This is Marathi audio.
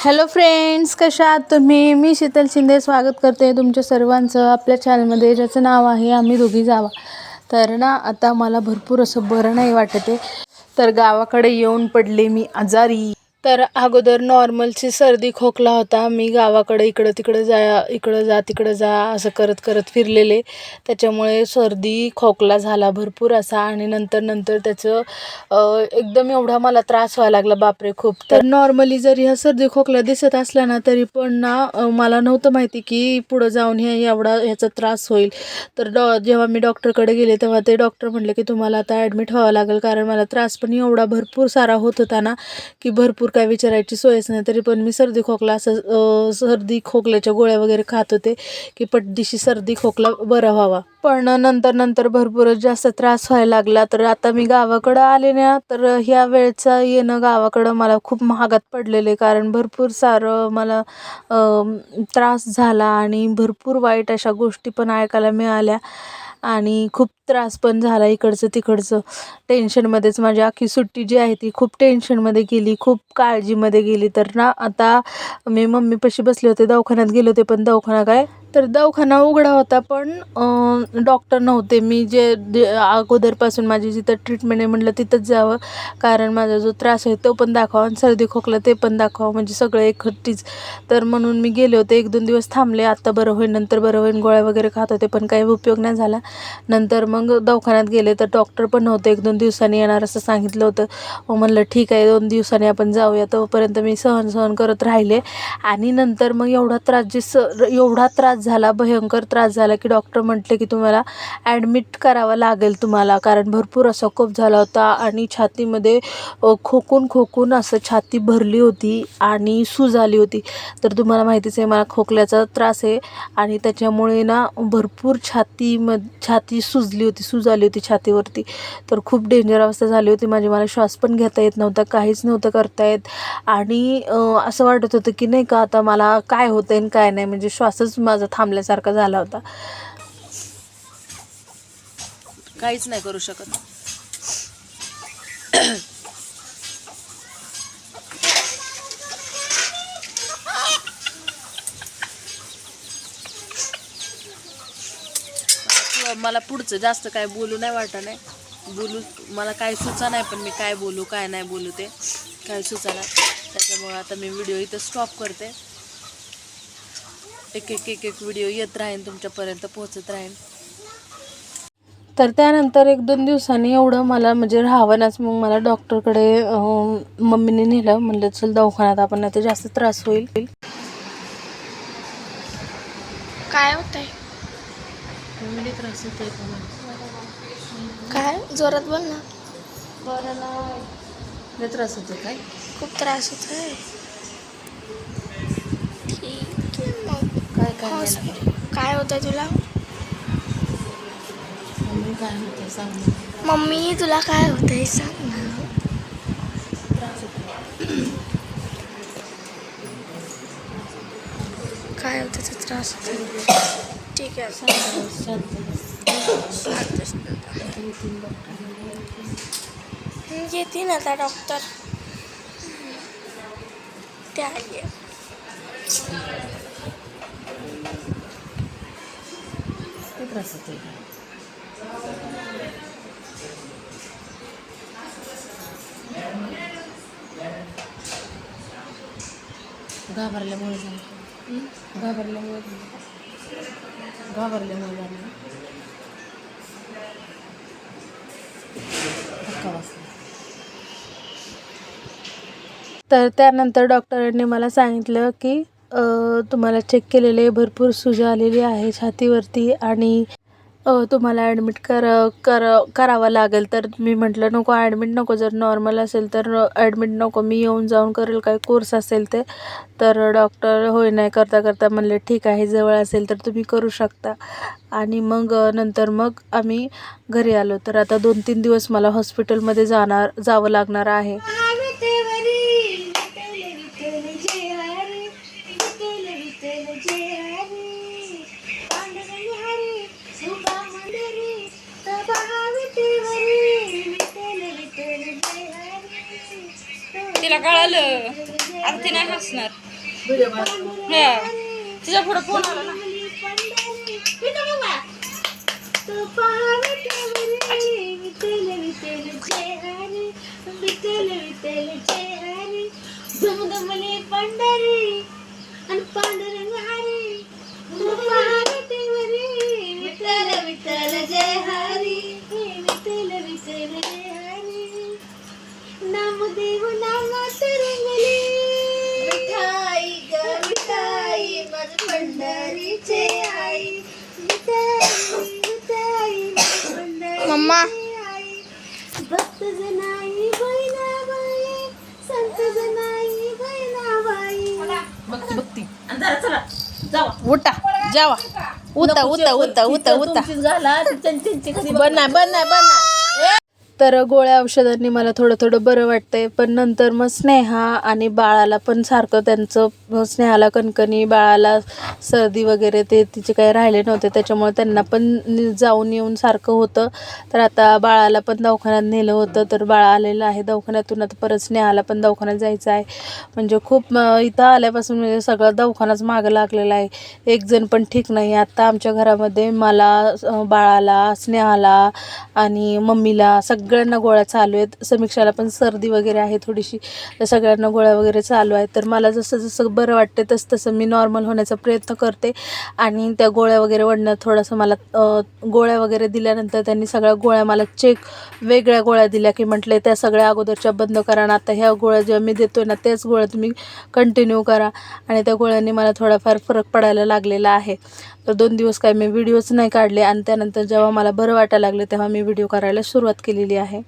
हॅलो फ्रेंड्स कशा आहात तुम्ही? मी शीतल शिंदे स्वागत करते तुमच्या सर्वांचं आपल्या चॅनलमध्ये ज्याचं नाव आहे आम्ही दोघी जावा. तर ना आता मला भरपूर असं बरं नाही वाटत आहे. तर गावाकडे येऊन पडले मी आजारी. तर अगोदर नॉर्मलची सर्दी खोकला होता. मी गावाकडे इकडं तिकडं जा इकडं जा तिकडं जा असं करत करत फिरलेले. त्याच्यामुळे सर्दी खोकला झाला भरपूर असा आणि नंतर नंतर त्याचं एकदम एवढा मला त्रास व्हायला लागला. बापरे खूप. तर नॉर्मली जरी हा सर्दी खोकला दिसत असला ना तरी पण ना मला नव्हतं माहिती की पुढं जाऊन हे एवढा ह्याचा त्रास होईल. तर डॉ जेव्हा मी डॉक्टरकडे गेले तेव्हा ते डॉक्टर म्हटले की तुम्हाला आता ॲडमिट व्हावं लागेल. कारण मला त्रास पण एवढा भरपूर सारा होत होता ना की भरपूर काय विचारायची सोयच नाही. तरी पण मी सर्दी खोकला असं सर्दी खोकल्याच्या गोळ्या वगैरे खात होते की पटदिशी सर्दी खोकला बरा व्हावा. पण नंतर नंतर भरपूरच जास्त त्रास व्हायला लागला. तर आता मी गावाकडं आले ना तर ह्या वेळचा येणं गावाकडं मला खूप महागात पडलेले. कारण भरपूर सारं मला त्रास झाला आणि भरपूर वाईट अशा गोष्टी पण ऐकायला मिळाल्या. आणि खूप त्रास पण झाला इकडचं तिकडचं. टेन्शनमध्येच माझी अख्खी सुट्टी जी आहे ती खूप टेन्शनमध्ये गेली खूप काळजीमध्ये गेली. तर ना आता मी मम्मीपाशी बसले होते दवाखान्यात गेले होते पण दवाखाना काय तर दवाखाना उघडा होता पण डॉक्टर नव्हते. मी जे जे अगोदरपासून माझी जिथं ट्रीटमेंट आहे म्हटलं तिथंच जावं. कारण माझा जो त्रास आहे तो पण दाखवा आणि सर्दी खोकला ते पण दाखवा. म्हणजे सगळं एकखट्टीच तर म्हणून मी गेले होते. एक दोन दिवस थांबले. आत्ता बरं होईल नंतर बरं होईल. गोळ्या वगैरे खात होते पण काही उपयोग नाही झाला. नंतर मग दवाखान्यात गेले. तर डॉक्टर पण नव्हते. एक दोन दिवसांनी येणार असं सांगितलं होतं. मग म्हणलं ठीक आहे दोन दिवसांनी आपण जाऊया. तोपर्यंत मी सहन सहन करत राहिले. आणि नंतर मग एवढा त्रास जे स एवढा त्रास झाला भयंकर त्रास झाला की डॉक्टर म्हटले की तुम्हाला ॲडमिट करावं लागेल तुम्हाला. कारण भरपूर असा कोप झाला होता आणि छातीमध्ये खोकून खोकून असं छाती भरली होती आणि सूज आली होती. तर तुम्हाला माहितीच आहे मला खोकल्याचा त्रास आहे आणि त्याच्यामुळे ना भरपूर छातीम छाती सुजली होती सूज आली होती छातीवरती. तर खूप डेंजर अवस्था झाली होती. माझी मला श्वास पण घेता येत नव्हता काहीच नव्हतं करता येत. आणि असं वाटत होतं की नाही का आता मला काय होतं आणि काय नाही. म्हणजे श्वासच माझा थांबल्यासारखा झाला होता. काहीच नाही करू शकत. मला- मला पुढचं जास्त काय बोलू नाही वाटत नाही बोलू मला काय सुचा नाही पण मी काय बोलू काय नाही बोलू ते. काय सुचा नाही. त्याच्यामुळे आता मी व्हिडिओ इथं स्टॉप करते. एक एक एक एक व्हिडिओ येत राहीन तुमच्यापर्यंत पोहोचत राहीन. तर त्यानंतर एक दोन दिवसांनी एवढं मला म्हणजे राहावंच मग मला डॉक्टरकडे मम्मीने नेलं. म्हणलं चल दवाखान्यात आपण नाही तर जास्त त्रास होईल. काय त्रास होतोय काय? जोरात बोल ना. लय त्रास होतो काय? खूप त्रास होतोय. ठीक काय होतंय तुला मम्मी काय होतं सांग. मम्मी तुला काय होतंय सांग ना काय होतं ते त्रास होतोय ठीक आहे शांत बस. सांगतेस ना. हं, येते ना आता डॉक्टर त्या आली किती त्रास होतोय. घाबरल्यामुळे झालं. घाबरल्यामुळे घाबरल्यामुळे झालं. धक्का तर त्यानंतर डॉक्टरांनी मला सांगितलं की तुम्हाला चेक केलेले भरपूर सुजा आलेली आहे छातीवरती आणि तुम्हाला ॲडमिट कर कर करावं लागेल. तर मी म्हटलं नको ॲडमिट नको. जर नॉर्मल असेल तर ॲडमिट नको. मी येऊन जाऊन करेल. काही कोर्स असेल ते. तर डॉक्टर होय नाही करता करता म्हणले ठीक आहे. जवळ असेल तर तुम्ही करू शकता. आणि मग नंतर मग आम्ही घरी आलो. तर आता दोन तीन दिवस मला हॉस्पिटलमध्ये जाणार जावं लागणार आहे. आता ती नाही हसणार तिच्या पुढे फोन आला ना तो पावटावरी विठ्ठल मम्मा. भक्त जनाई बहिणाबाई. संत जनाई बहिणाबाई जावा. उठा जावा. उता उता उता उता उता बन बन बन. तर गोळ्या औषधांनी मला थोडं थोडं बरं वाटतंय. पण नंतर मग स्नेहा आणि बाळाला पण सारखं त्यांचं स्नेहाला कणकणी बाळाला सर्दी वगैरे ते तिचे काही राहिले नव्हते. त्याच्यामुळे त्यांना पण जाऊन येऊन सारखं होतं. तर आता बाळाला पण दवाखान्यात नेलं होतं. तर बाळ आलेलं आहे दवाखान्यातून. आता परत स्नेहाला पण दवाखान्यात जायचं आहे. म्हणजे खूप इथं आल्यापासून म्हणजे सगळं दवाखानाच मागं लागलेला आहे. एक जण पण ठीक नाही. आत्ता आमच्या घरामध्ये मला बाळाला स्नेहाला आणि मम्मीला सग सगळ्यांना गोळ्या चालू आहेत. समीक्षाला पण सर्दी वगैरे आहे थोडीशी. तर सगळ्यांना गोळ्या वगैरे चालू आहेत. तर मला जसं जसं बरं वाटते तसं तसं मी नॉर्मल होण्याचा प्रयत्न करते. आणि त्या गोळ्या वगैरे वडणं थोडंसं मला गोळ्या वगैरे दिल्यानंतर त्यांनी सगळ्या गोळ्या मला चेक वेगळ्या गोळ्या दिल्या की म्हटले त्या सगळ्या अगोदरच्या बंद करा ना आता ह्या गोळ्या जेव्हा मी देतोय ना त्याच गोळ्या तुम्ही कंटिन्यू करा. आणि त्या गोळ्यांनी मला थोडाफार फरक पडायला लागलेला आहे. तर दोन दिवस काय मी व्हिडिओच नाही काढले आणि त्यानंतर जेव्हा मला बरं वाटायला लागले तेव्हा मी व्हिडिओ करायला सुरुवात केलेली आहे.